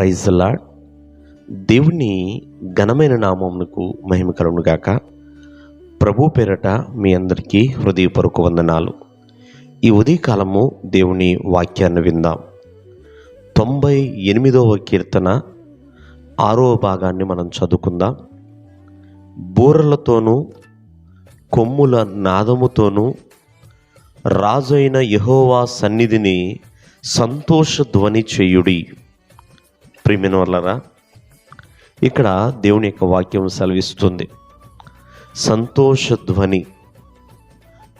Praise lord దేవుని ఘనమైన నామమునకు మహిమ కలుగును గాక. ప్రభు పేరట మీ అందరికీ హృదయపూర్వక వందనాలు. ఈ ఉదయకాలము దేవుని వాక్యాన్ని విందాం. తొంభై ఎనిమిదవ కీర్తన ఆరో భాగాన్ని మనం చదువుకుందాం. బూరలతోనూ కొమ్ముల నాదముతోనూ రాజైన యహోవా సన్నిధిని సంతోష ధ్వని చేయుడి. ప్రిమిన వల్లరా ఇక్కడ దేవుని యొక్క వాక్యం సెలవిస్తుంది. సంతోషధ్వని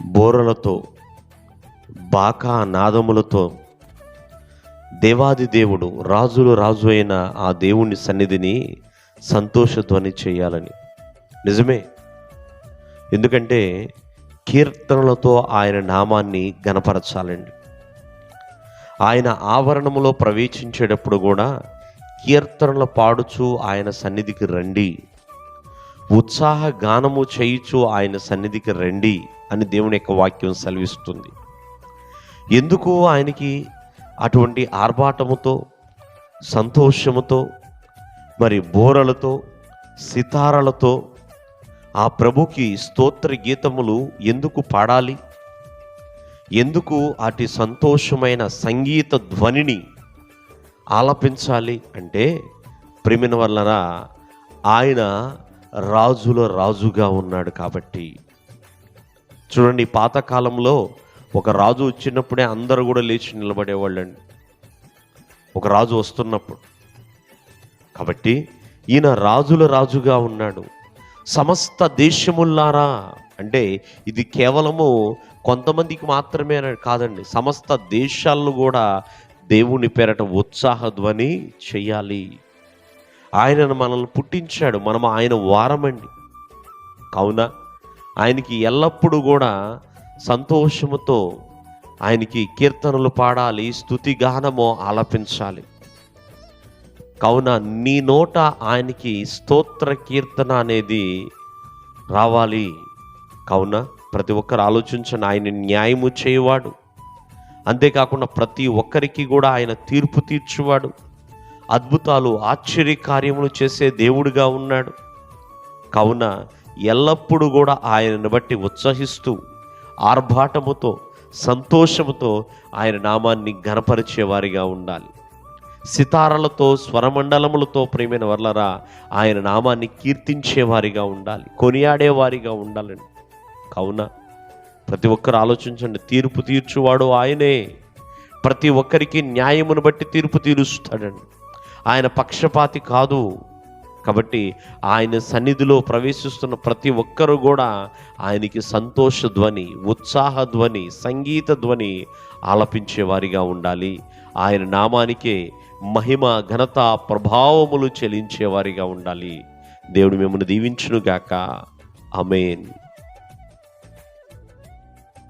బోరలతో బాకా నాదములతో దేవాది దేవుడు రాజులు రాజు అయిన ఆ దేవుని సన్నిధిని సంతోషధ్వని చేయాలని. నిజమే. ఎందుకంటే కీర్తనలతో ఆయన నామాన్ని గనపరచాలండి ఆయన ఆవరణములో ప్రవేశించేటప్పుడు కూడా కీర్తనలు పాడుచు ఆయన సన్నిధికి రండి. ఉత్సాహ గానము చేయుచు ఆయన సన్నిధికి రండి అని దేవుని యొక్క వాక్యం సెలవిస్తుంది. ఎందుకు ఆయనకి అటువంటి ఆర్భాటముతో సంతోషముతో మరి బోరలతో సితారలతో ఆ ప్రభుకి స్తోత్ర గీతములు ఎందుకు పాడాలి? ఎందుకు అటు సంతోషమైన సంగీత ధ్వనిని ఆలపించాలి అంటే ప్రేమిన వల్లరా ఆయన రాజుల రాజుగా ఉన్నాడు కాబట్టి. చూడండి పాతకాలంలో ఒక రాజు వచ్చినప్పుడే అందరూ కూడా లేచి నిలబడేవాళ్ళండి. ఒక రాజు వస్తున్నప్పుడు. కాబట్టి ఈయన రాజుల రాజుగా ఉన్నాడు. సమస్త దేశముల్లారా అంటే ఇది కేవలము కొంతమందికి మాత్రమే కాదండి సమస్త దేశాలను కూడా దేవుని పేరట ఉత్సాహ ధ్వని చెయ్యాలి ఆయనను మనల్ని పుట్టించాడు. మనం ఆయన వారమండి. కావున ఆయనకి ఎల్లప్పుడూ కూడా సంతోషముతో ఆయనకి కీర్తనలు పాడాలి స్థుతి గానము ఆలపించాలి. కావున నీ నోట ఆయనకి స్తోత్ర కీర్తన అనేది రావాలి. కావున ప్రతి ఒక్కరు ఆలోచించండి. ఆయన న్యాయము చేయవాడు. అంతేకాకుండా ప్రతి ఒక్కరికి కూడా ఆయన తీర్పు తీర్చువాడు. అద్భుతాలు ఆశ్చర్య కార్యములు చేసే దేవుడిగా ఉన్నాడు. కావున ఎల్లప్పుడూ కూడా ఆయనను బట్టి ఉత్సహిస్తూ ఆర్భాటముతో సంతోషముతో ఆయన నామాన్ని గణపరిచేవారిగా ఉండాలి. సితారలతో స్వరమండలములతో ప్రేమైన వర్లరా ఆయన నామాన్ని కీర్తించేవారిగా ఉండాలి కొనియాడేవారిగా ఉండాలండి కావున ప్రతి ఒక్కరు ఆలోచించండి తీర్పు తీర్చువాడు ఆయనే. ప్రతి ఒక్కరికి న్యాయమును బట్టి తీర్పు తీరుస్తాడండి. ఆయన పక్షపాతి కాదు. కాబట్టి ఆయన సన్నిధిలో ప్రవేశిస్తున్న ప్రతి ఒక్కరూ కూడా ఆయనకి సంతోష ధ్వని ఉత్సాహ ధ్వని సంగీత ధ్వని ఆలపించేవారిగా ఉండాలి. ఆయన నామానికే మహిమ ఘనత ప్రభావములు చెల్లించేవారిగా ఉండాలి. దేవుడు మిమ్మల్ని దీవించునుగాక. అమేన్